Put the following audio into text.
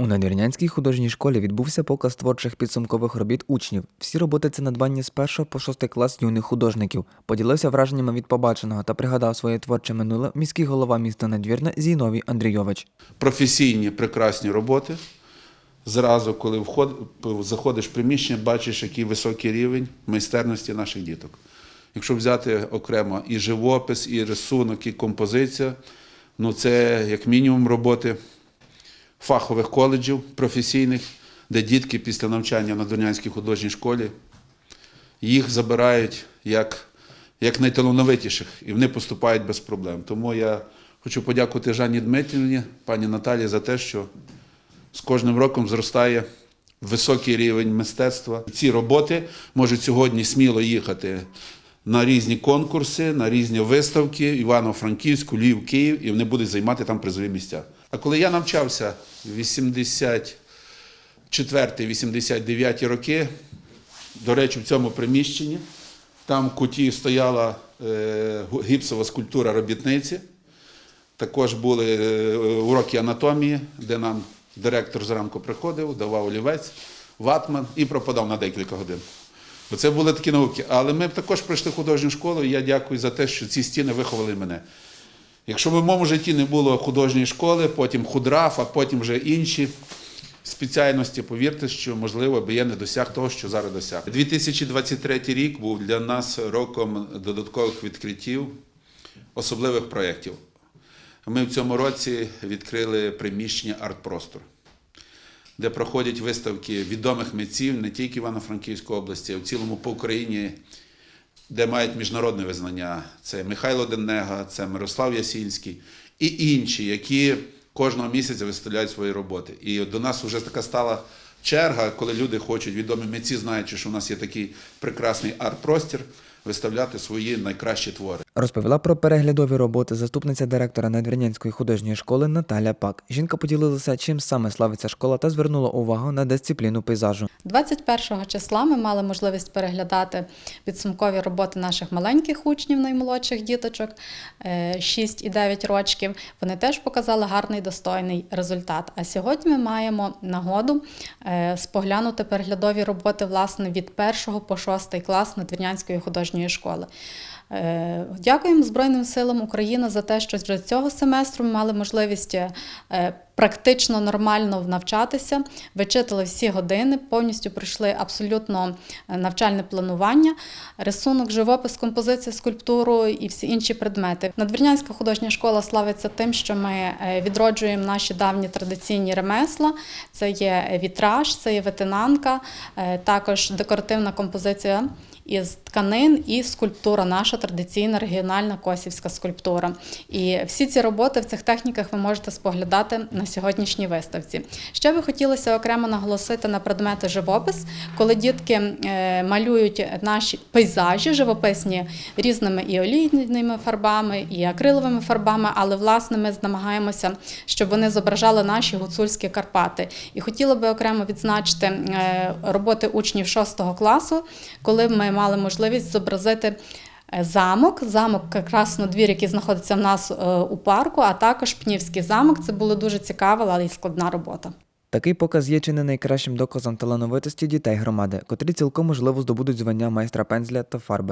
У Надвірнянській художній школі відбувся показ творчих підсумкових робіт учнів. Всі роботи це надбання з першого по шостий клас юних художників. Поділився враженнями від побаченого та пригадав своє творче минуле міський голова міста Надвірна Зіновій Андрійович. професійні прекрасні роботи. Зразу, коли вход, заходиш в приміщення, бачиш, який високий рівень майстерності наших діток. Якщо взяти окремо і живопис, і рисунок, і композиція, ну це як мінімум роботи фахових коледжів професійних, де дітки після навчання на Донянській художній школі їх забирають як, як найталановитіших, і вони поступають без проблем. Тому я хочу подякувати Жанні Дмитрівні, пані Наталі, за те, що з кожним роком зростає високий рівень мистецтва. Ці роботи можуть сьогодні сміло їхати на різні конкурси, на різні виставки Івано-Франківську, Львів, Київ, і вони будуть займати там призові місця. А коли я навчався в 84-89 роки, до речі, в цьому приміщенні, там в куті стояла е, гіпсова скульптура робітниці. Також були е, уроки анатомії, де нам директор зранку приходив, давав олівець, ватман і пропадав на декілька годин. Оце були такі науки. Але ми також пройшли художню школу, і я дякую за те, що ці стіни виховали мене. Якщо б в моєму житті не було художньої школи, потім худраф, а потім вже інші спеціальності, повірте, що можливо би я не досяг того, що зараз досяг. 2023 рік був для нас роком додаткових відкриттів, особливих проєктів. Ми в цьому році відкрили приміщення арт-простор, де проходять виставки відомих митців не тільки Івано-Франківської області, а в цілому по Україні, де мають міжнародне визнання. Це Михайло Денега, це Мирослав Ясінський і інші, які кожного місяця виставляють свої роботи. І до нас вже така стала черга, коли люди хочуть, відомі митці, знаючи, що у нас є такий прекрасний арт-простір, виставляти свої найкращі твори. Розповіла про переглядові роботи заступниця директора Надвірнянської художньої школи Наталя Пак. Жінка поділилася, чим саме славиться школа та звернула увагу на дисципліну пейзажу. 21 числа ми мали можливість переглядати підсумкові роботи наших маленьких учнів, наймолодших діточок, е, 6 і 9 років. Вони теж показали гарний достойний результат. А сьогодні ми маємо нагоду е, споглянути переглядові роботи власне від 1 по 6 клас Надвірнянської художньої школи. Е, Дякуємо Збройним силам України за те, що вже цього семестру ми мали можливість е, практично нормально навчатися, вичитали всі години, повністю пройшли абсолютно е, навчальне планування, рисунок, живопис, композиція, скульптуру і всі інші предмети. Надвірнянська художня школа славиться тим, що ми відроджуємо наші давні традиційні ремесла. Це є вітраж, це є ветенанка, також декоративна композиція із тканин і скульптура, наша традиційна регіональна косівська скульптура. І всі ці роботи в цих техніках ви можете споглядати на сьогоднішній виставці. Ще би хотілося окремо наголосити на предмети живопис, коли дітки е, малюють наші пейзажі живописні різними і олійними фарбами, і акриловими фарбами, але власне ми намагаємося, щоб вони зображали наші гуцульські Карпати. І хотіла би окремо відзначити е, роботи учнів 6 класу, коли ми мали можливість зобразити замок. замок, замок Краснодвір, який знаходиться в нас е, у парку, а також Пнівський замок. Це була дуже цікава, але й складна робота. Такий показ є чи не найкращим доказом талановитості дітей громади, котрі цілком можливо здобудуть звання майстра пензля та фарби.